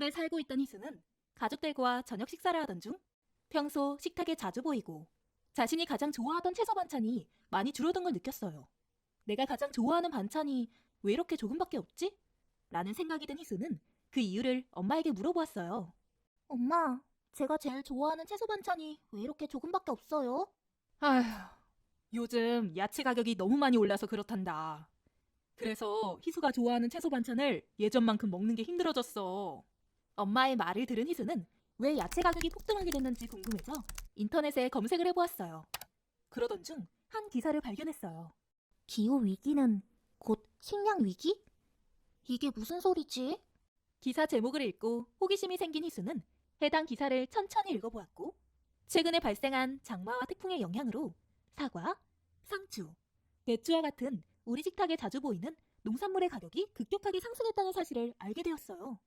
서울에 살고 있던 희수는 가족들과 저녁 식사를 하던 중 평소 식탁에 자주 보이고 자신이 가장 좋아하던 채소 반찬이 많이 줄어든 걸 느꼈어요. 내가 가장 좋아하는 반찬이 왜 이렇게 조금밖에 없지? 라는 생각이 든 희수는 그 이유를 엄마에게 물어보았어요. 엄마, 제가 제일 좋아하는 채소 반찬이 왜 이렇게 조금밖에 없어요? 아휴, 요즘 야채 가격이 너무 많이 올라서 그렇단다. 그래서 희수가 좋아하는 채소 반찬을 예전만큼 먹는 게 힘들어졌어. 엄마의 말을 들은 희수는 왜 야채 가격이 폭등하게 됐는지 궁금해서 인터넷에 검색을 해보았어요. 그러던 중 한 기사를 발견했어요. 기후 위기는 곧 식량 위기? 이게 무슨 소리지? 기사 제목을 읽고 호기심이 생긴 희수는 해당 기사를 천천히 읽어보았고 최근에 발생한 장마와 태풍의 영향으로 사과, 상추, 대추와 같은 우리 식탁에 자주 보이는 농산물의 가격이 급격하게 상승했다는 사실을 알게 되었어요.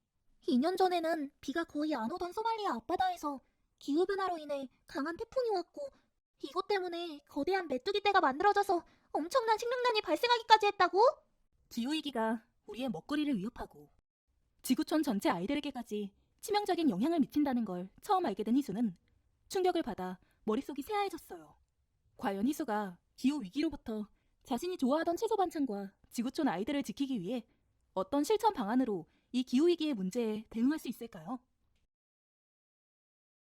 2년 전에는 비가 거의 안 오던 소말리아 앞바다에서 기후변화로 인해 강한 태풍이 왔고 이것 때문에 거대한 메뚜기 떼가 만들어져서 엄청난 식량난이 발생하기까지 했다고? 기후위기가 우리의 먹거리를 위협하고 지구촌 전체 아이들에게까지 치명적인 영향을 미친다는 걸 처음 알게 된 희수는 충격을 받아 머릿속이 새하얘졌어요. 과연 희수가 기후 위기로부터 자신이 좋아하던 채소 반찬과 지구촌 아이들을 지키기 위해 어떤 실천 방안으로 이 기후위기의 문제에 대응할 수 있을까요?